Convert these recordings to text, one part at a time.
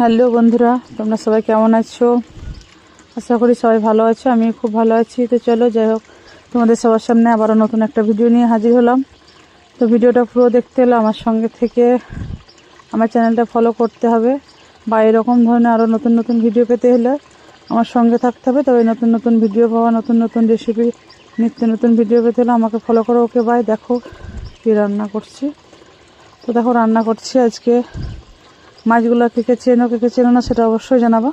Hello বন্ধুরা, তোমরা সবাই কেমন আছো? আশা করি সবাই ভালো আছো আমি খুব ভালো আছি। তো চলো, যাই হোক, তোমাদের সবার সামনে আবারও নতুন একটা ভিডিও নিয়ে হাজির হলাম। তো ভিডিওটা পুরো দেখতে হলে আমার সঙ্গে থেকে আমার চ্যানেলটা ফলো করতে হবে বা এরকম ধরনের আরও নতুন নতুন ভিডিও পেতে হলে আমার সঙ্গে থাকতে হবে। তবে নতুন নতুন ভিডিও পাওয়া, নতুন নতুন রেসিপি নিত্য নতুন ভিডিও পেতে হলে আমাকে ফলো করো। ওকে বাই দেখো কী রান্না করছি। তো দেখো, রান্না করছি আজকে। মাছগুলো কে কে চেনো, কে কে চেনো না সেটা অবশ্যই জানাবা।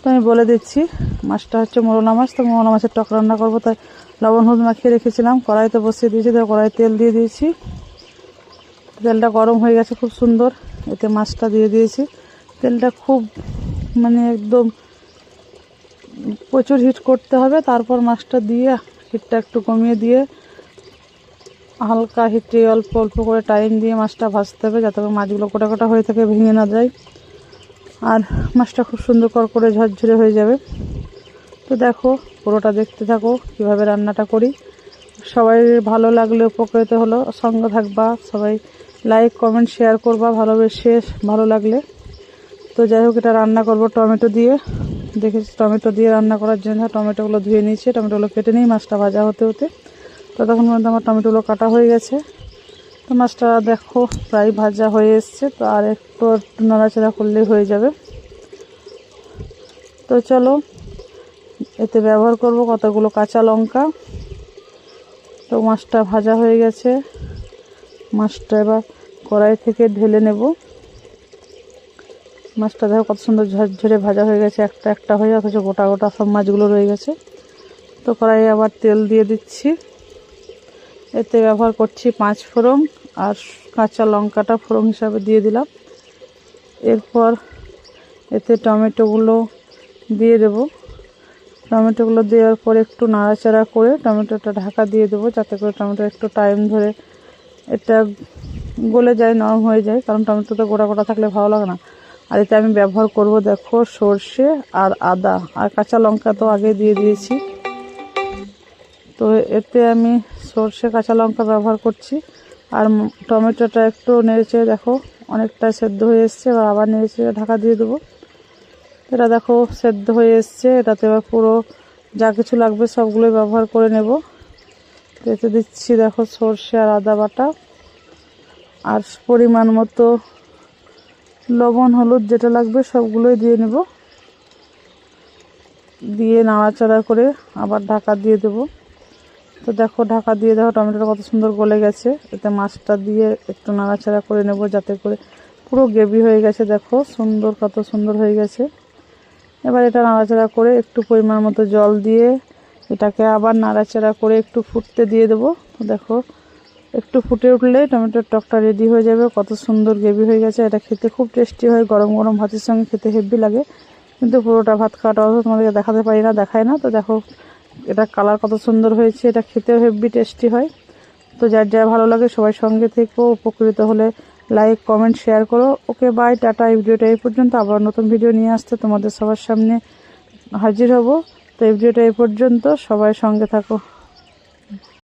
তো আমি বলে দিচ্ছি, মাছটা হচ্ছে মোরলা মাছ, তো মোরলা মাছের টক রান্না করব। তাই লবণ, হলুদ মাখিয়ে রেখেছিলাম, কড়াইতে বসিয়ে দিয়েছি, তো কড়াই তেল দিয়ে দিয়েছি। তেলটা গরম হয়ে গেছে খুব সুন্দর, এতে মাছটা দিয়ে দিয়েছি। তেলটা খুব মানে একদম প্রচুর হিট করতে হবে, তারপর মাছটা দিয়ে হিটটা একটু কমিয়ে দিয়ে হালকা হিটে অল্প অল্প করে টাইম দিয়ে মাছটা ভাজতে হবে যাতে মাছগুলো কোটা কোটা হয়ে থাকে, ভেঙে না যায়। আর মাছটা খুব সুন্দর কর করে ঝরঝরে হয়ে যাবে। তো দেখো, পুরোটা দেখতে থাকো, কীভাবে রান্নাটা করি। সবাই ভালো লাগলে উপকৃত হলো, সঙ্গে থাকবা, সবাই লাইক কমেন্ট শেয়ার করবা, ভালোবেসে ভালো লাগলে। তো যাই হোক, এটা রান্না করব টমেটো দিয়ে। দেখেছি, টমেটো দিয়ে রান্না করার জন্য টমেটোগুলো ধুয়ে নিয়েছি, টমেটোগুলো কেটে নিই মাছটা ভাজা হতে হতে ততক্ষণ পর্যন্ত আমার টমেটোগুলো কাটা হয়ে গেছে। তো মাছটা দেখো প্রায় ভাজা হয়ে এসছে, তো আর একটু নাড়াচাড়া করলেই হয়ে যাবে। তো চলো, এতে ব্যবহার করব কতগুলো কাঁচা লঙ্কা। তো মাছটা ভাজা হয়ে গেছে। মাছটা এবার কড়াই থেকে ঢেলে নেব। মাছটা দেখো কত সুন্দর ঝরঝরে ভাজা হয়ে গেছে, একটা একটা হয়ে, অথচ গোটা গোটা সব মাছগুলো রয়ে গেছে। তো কড়াইয়ে আবার তেল দিয়ে দিচ্ছি। এতে ব্যবহার করছি পাঁচ ফোড়ন আর কাঁচা লঙ্কাটা ফোড়ন হিসাবে দিয়ে দিলাম। এরপর এতে টমেটোগুলো দিয়ে দেব। টমেটোগুলো দেওয়ার পর একটু নাড়াচাড়া করে টমেটোটা ঢাকা দিয়ে দেবো, যাতে করে টমেটো একটু টাইম ধরে এটা গলে যায়, নরম হয়ে যায়, কারণ টমেটোতে গোটা গোটা থাকলে ভালো লাগে না। আর এতে আমি ব্যবহার করব, দেখো, সর্ষে আর আদা। আর কাঁচা লঙ্কা তো আগে দিয়ে দিয়েছি। তো এতে আমি সর্ষে কাঁচা লঙ্কা ব্যবহার করছি। আর টমেটোটা একটু নেড়েছে দেখো, অনেকটা সেদ্ধ হয়ে এসছে, এবার আবার নেড়েছে ঢাকা দিয়ে দেবো। এটা দেখো সেদ্ধ হয়ে এসছে, এটাতে এবার পুরো যা কিছু লাগবে সবগুলোই ব্যবহার করে নেব। এতে দিচ্ছি দেখো সর্ষে আর আদা বাটা। আর পরিমাণ মতো লবণ, হলুদ যেটা লাগবে সবগুলোই দিয়ে নেব। দিয়ে নাড়াচাড়া করে আবার ঢাকা দিয়ে দেবো। তো দেখো, ঢাকা দিয়ে দেখো, টমেটোটা কত সুন্দর গলে গেছে। এতে মাছটা দিয়ে একটু নাড়াচাড়া করে নেব, যাতে করে পুরো গ্রেভি হয়ে গেছে। দেখো, সুন্দর, কত সুন্দর হয়ে গেছে। এবার এটা নাড়াচাড়া করে একটু পরিমাণ মতো জল দিয়ে এটাকে আবার নাড়াচাড়া করে একটু ফুটতে দিয়ে দেবো। তো দেখো, একটু ফুটে উঠলে টমেটোর টকটা রেডি হয়ে যাবে। কত সুন্দর গ্রেভি হয়ে গেছে। এটা খেতে খুব টেস্টি হয়, গরম গরম ভাতের সঙ্গে খেতে হেভি লাগে। কিন্তু পুরোটা ভাত খাওয়াটা তোমাদেরকে দেখাতে পারি না, দেখায় না। তো দেখো এটা কালার কত সুন্দর হয়েছে, এটা খেতেও হেভি টেস্টি হয়। তো যার যা ভালো লাগে সবাই সঙ্গে থেকেও উপকৃত হলে লাইক কমেন্ট শেয়ার করো। ওকে বাই টাটা, এই ভিডিওটা এই পর্যন্ত। আবার নতুন ভিডিও নিয়ে আসতে তোমাদের সবার সামনে হাজির হব। তো এই ভিডিওটা এই পর্যন্ত। সবাই সঙ্গে থাকো।